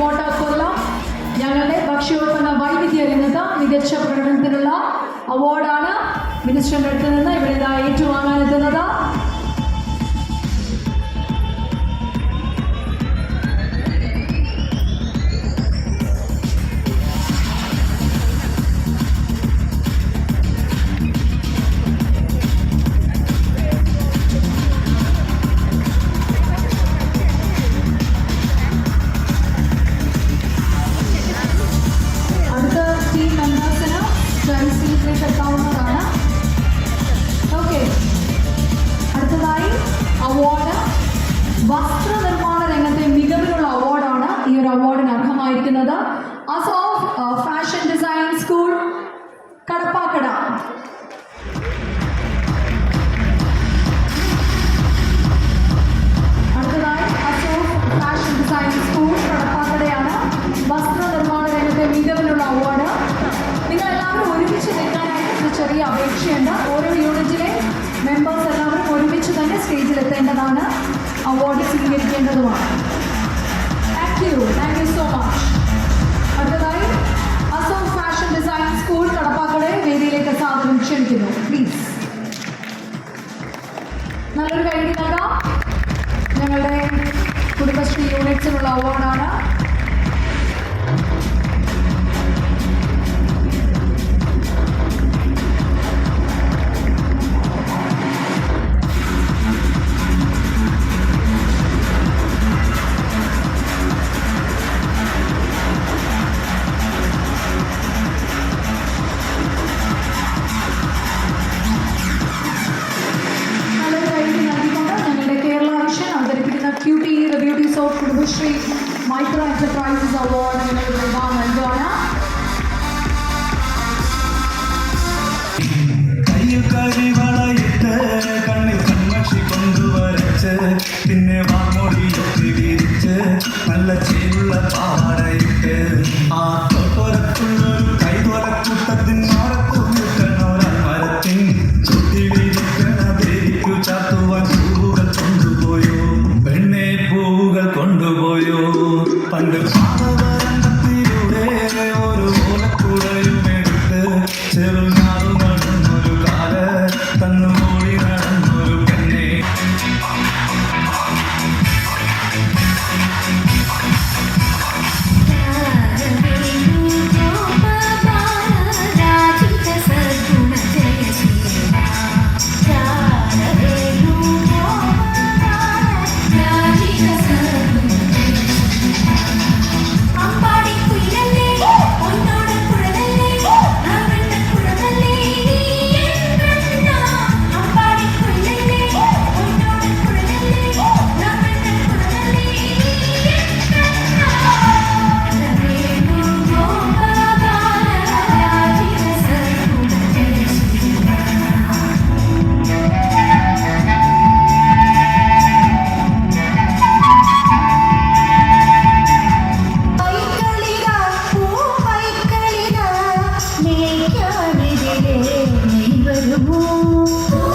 Water കൊല്ല ഞങ്ങളുടെ ഭക്ഷ്യോൽപ്പന്ന വൈവിധ്യ രംഗത്ത് മികച്ച പ്രകടനത്തിനുള്ള അവാർഡാണ് മിനിസ്റ്ററിന്റെ അടുത്ത് നിന്ന് ഇവിടെ ഏറ്റുവാങ്ങാനെത്തുന്നത്. ഒരുമിച്ച് നിൽക്കാനായിട്ട് ഒരു ചെറിയ അപേക്ഷയുണ്ട് ഓരോ യൂണിറ്റിലെ മെമ്പേഴ്സ് എല്ലാവരും ഒരുമിച്ച് തന്നെ സ്റ്റേജിൽ എത്തേണ്ടതാണ്. Award സ്വീകരിക്കേണ്ടതുമാണ്. Thank you thank you so much അടുത്തതായി അസോം ഫാഷൻ ഡിസൈൻ സ്കൂൾ കടപ്പാക്കടെ വേദിയിലേക്ക് സാധനം ക്ഷണിക്കുന്നു. പ്ലീസ് നല്ലൊരു കൈ ഞങ്ങളുടെ കുടുംബശ്രീ യൂണിറ്റിനുള്ള അവാർഡാണ് കുടുംബശ്രീ മൈക്രോ എന്റർപ്രൈസസ് അവാർഡ് നിങ്ങൾ നൽകാൻ നൽകുകയാണ് കയ്യിൽ കരിവളയിട്ട് കണ്ണിൽ കണ്ണക്ഷി കൊണ്ടുവരച്ച് പിന്നെ വാ Música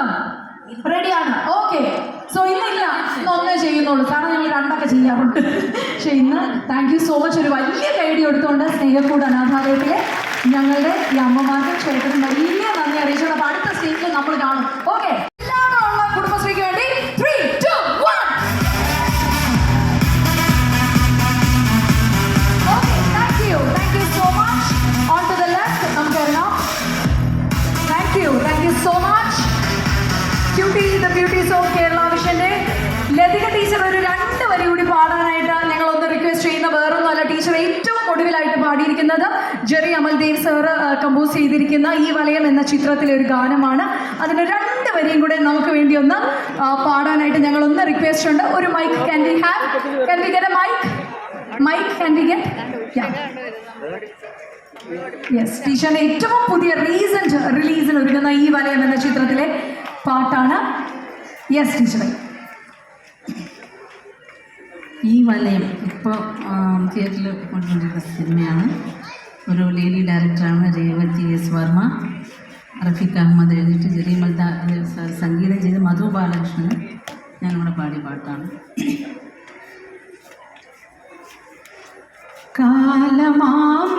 നിർബന്ധം റെഡിയാണ് ഓക്കെ സോ ഇന്നില്ല. ഇന്ന് ഒന്നേ ചെയ്യുന്നുള്ളൂ. കാരണം ഞങ്ങൾ രണ്ടൊക്കെ ചെയ്യാറുണ്ട്. പക്ഷെ ഇന്ന് താങ്ക് യു സോ മച്ച് ഒരു വലിയ കൈഡി എടുത്തുകൊണ്ട് സ്നേഹക്കൂട് അനാഥാലയത്തിലെ ഞങ്ങളുടെ ഈ അമ്മമാർക്കും ചേട്ടനും വലിയ നന്ദി അറിയിച്ചുകൊണ്ട് അടുത്ത സ്റ്റേജിൽ നമ്മൾ കാണും. സർ കമ്പോസ് ചെയ്തിരിക്കുന്ന ഈ വലയം എന്ന ചിത്രത്തിലെ ഒരു ഗാനമാണ്. അതിന് രണ്ട് വരിയും കൂടെ നമുക്ക് വേണ്ടി ഒന്ന് പാടാനായിട്ട് ഞങ്ങൾ ഒന്ന് റിക്വസ്റ്റ് ഉണ്ട്. ഒരു mike can we have can we get mike mike can we get yes ടീച്ചറിന്റെ ഏറ്റവും പുതിയ റീസെന്റ് റിലീസിൽ ഒരുങ്ങുന്ന ഈ വലയം എന്ന ചിത്രത്തിലെ പാട്ടാണ്. യെസ് ടീച്ചറെ ഈ വലയം ഇപ്പോൾ തിയേറ്ററിൽ കൊണ്ടുവന്നിരുന്ന സിനിമയാണ്. ഒരു ലേഡി ഡയറക്ടറാണ് രേവതി എസ് വർമ്മ. റഫീഖ് അഹമ്മദ് എഴുതിയിട്ട് ജെറിമൽദ സംഗീതം ചെയ്ത് മധു ബാലകൃഷ്ണൻ ഞാനിവിടെ പാടിയ പാട്ടാണ്. കാലമാം